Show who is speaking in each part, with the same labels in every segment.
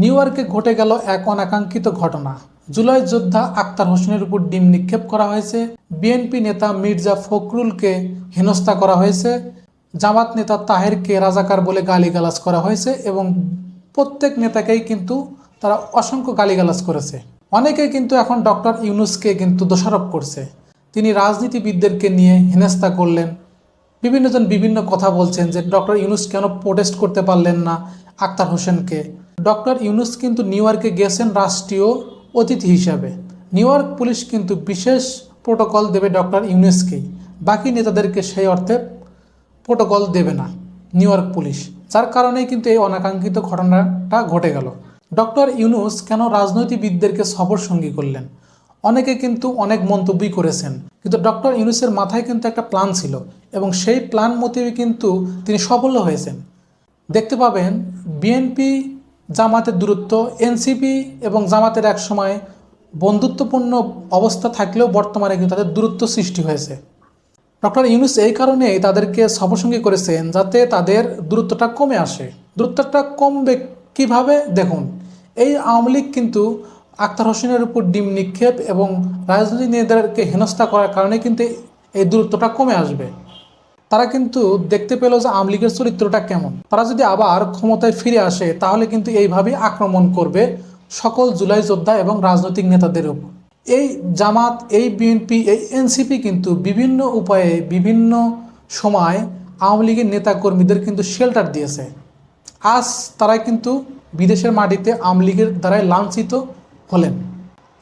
Speaker 1: New ইয়র্কে ঘটে গেল এক অনাকাঙ্ক্ষিত ঘটনা। জুলাই যোদ্ধা আক্তার হোসেনের উপর ডিম নিক্ষেপ করা হয়েছে। বিএনপি নেতা মির্জা ফখরুলকে হেনস্থা করা হয়েছে। জামাত নেতা তাহেরকে রাজাকার বলে গালিগালাজ করা হয়েছে এবং প্রত্যেক নেতাকেই কিন্তু তারা অসংখ্য গালিগালাজ করেছে। অনেকেই কিন্তু এখন ডক্টর ইউনুসকে কিন্তু দোষারোপ করছে। তিনি রাজনীতিবিদদেরকে নিয়ে হেনস্থা করলেন। বিভিন্নজন বিভিন্ন কথা বলছেন যে ডক্টর ইউনুস কেন প্রোটেস্ট করতে পারলেন না আক্তার হোসেনকে। ডক্টর ইউনুস কিন্তু নিউ ইয়র্কে গেছেন রাষ্ট্রীয় অতিথি হিসাবে। নিউ ইয়র্ক পুলিশ কিন্তু বিশেষ প্রোটোকল দেবে ডক্টর ইউনুসকেই বাকি নেতাদেরকে সেই অর্থে প্রোটোকল দেবে না নিউ ইয়র্ক পুলিশ। যার কারণেই কিন্তু এই অনাকাঙ্ক্ষিত ঘটনাটা ঘটে গেল। ডক্টর ইউনুস কেন রাজনৈতিকবিদদেরকে সফর সঙ্গী করলেন? অনেকে কিন্তু অনেক মন্তব্যই করেছেন। কিন্তু ডক্টর ইউনুসের মাথায় কিন্তু একটা প্ল্যান ছিল এবং সেই প্ল্যান মোতাবেক কিন্তু তিনি সফল হয়েছেন। দেখতে পাবেন, বিএনপি জামাতের দূরত্ব, এনসিপি এবং জামাতের এক সময় বন্ধুত্বপূর্ণ অবস্থা থাকলেও বর্তমানে কিন্তু তাদের দূরত্ব সৃষ্টি হয়েছে। ডক্টর ইউনুস এই কারণেই তাদেরকে সফরসঙ্গী করেছেন যাতে তাদের দূরত্বটা কমে আসে। দূরত্বটা কমবে কীভাবে? দেখুন, এই আওয়ামী লীগ কিন্তু আক্তার হোসেনের উপর ডিম নিক্ষেপ এবং রাজনৈতিক নেতাদেরকে হেনস্থা করার কারণে কিন্তু এই দূরত্বটা কমে আসবে। তারা কিন্তু দেখতে পেল যে আওয়ামী লীগের চরিত্রটা কেমন। তারা যদি আবার ক্ষমতায় ফিরে আসে, তাহলে কিন্তু এইভাবেই আক্রমণ করবে সকল জুলাই যোদ্ধা এবং রাজনৈতিক নেতাদের উপর। এই জামাত, এই বিএনপি, এই এনসিপি কিন্তু বিভিন্ন উপায়ে, বিভিন্ন সময় আওয়ামী লীগের নেতাকর্মীদের কিন্তু শেল্টার দিয়েছে। আজ তারা কিন্তু বিদেশের মাটিতে আওয়ামী লীগের দ্বারাই লাঞ্ছিত হলেন।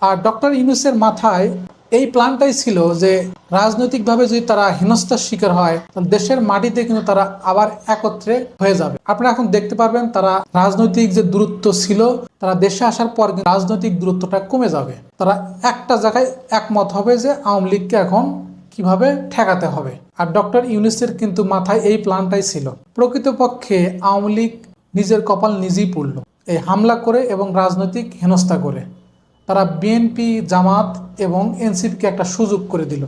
Speaker 1: আর ডক্টর ইউনুসের মাথায় এই প্ল্যানটাই ছিল যে রাজনৈতিকভাবে যদি তারা হেনস্থার শিকার হয় দেশের মাটিতে কিন্তু তারা আবার একত্রে হয়ে যাবে। আপনারা এখন দেখতে পারবেন তারা রাজনৈতিক যে দূরত্ব ছিল, তারা দেশে আসার পর রাজনৈতিক দূরত্বটা কমে যাবে। তারা একটা জায়গায় একমত হবে যে আওয়ামী লীগকে এখন কীভাবে ঠেকাতে হবে। আর ডক্টর ইউনিসের কিন্তু মাথায় এই প্ল্যানটাই ছিল। প্রকৃতপক্ষে আওয়ামী লীগ নিজের কপাল নিজেই পড়ল। এই হামলা করে এবং রাজনৈতিক হেনস্থা করে। তারা বিএনপি জামাত এবং এনসিপিকে একটা সুযোগ করে দিল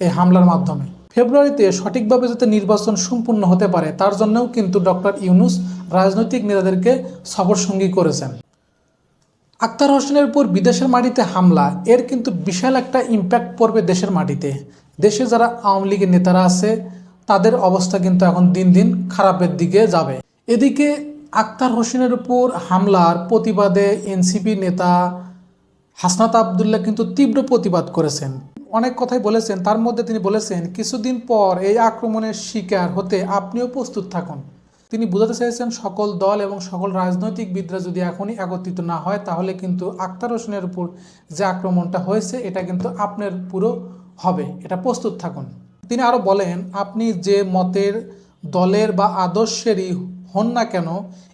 Speaker 1: এই হামলার মাধ্যমে। ফেব্রুয়ারিতে সঠিকভাবে যাতে নির্বাচন সম্পূর্ণ হতে পারে, তার জন্যও কিন্তু ডক্টর ইউনুস রাজনৈতিক নেতাদেরকে সফরসঙ্গী করেছেন। আক্তার হোসেনের উপর বিদেশের মাটিতে হামলা, এর কিন্তু বিশাল একটা ইম্প্যাক্ট পড়বে দেশের মাটিতে। দেশে যারা আওয়ামী লীগের নেতারা আছে, তাদের অবস্থা কিন্তু এখন দিন দিন খারাপের দিকে যাবে। এদিকে আক্তার হোসেনের উপর হামলার প্রতিবাদে এনসিপি নেতা হাসনাত আবদুল্লাহ কিন্তু তীব্র প্রতিবাদ করেছেন। অনেক কথাই বলেছেন, তার মধ্যে তিনি বলেছেন, কিছুদিন পর এই আক্রমণের শিকার হতে আপনিও প্রস্তুত থাকুন। তিনি বোঝাতে চাইছেন সকল দল এবং সকল রাজনৈতিকবিদরা যদি এখনই একত্রিত না হয়, তাহলে কিন্তু আক্তার হোসেনের উপর যে আক্রমণটা হয়েছে, এটা কিন্তু আপনার পুরো হবে। এটা প্রস্তুত থাকুন। তিনি আরও বলেন, আপনি যে মতের, দলের বা আদর্শেরই হন না কেন,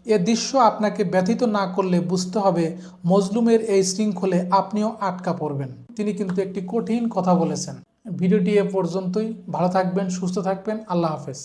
Speaker 1: এ দৃশ্য আপনাকে ব্যথিত না করলে বুঝতে হবে মজলুমের এই শৃঙ্খলে আপনিও আটকা পড়বেন। তিনি কিন্তু একটি কঠিন কথা বলেছেন। ভিডিওটি এ পর্যন্তই। ভালো থাকবেন, সুস্থ থাকবেন। আল্লাহ হাফেজ।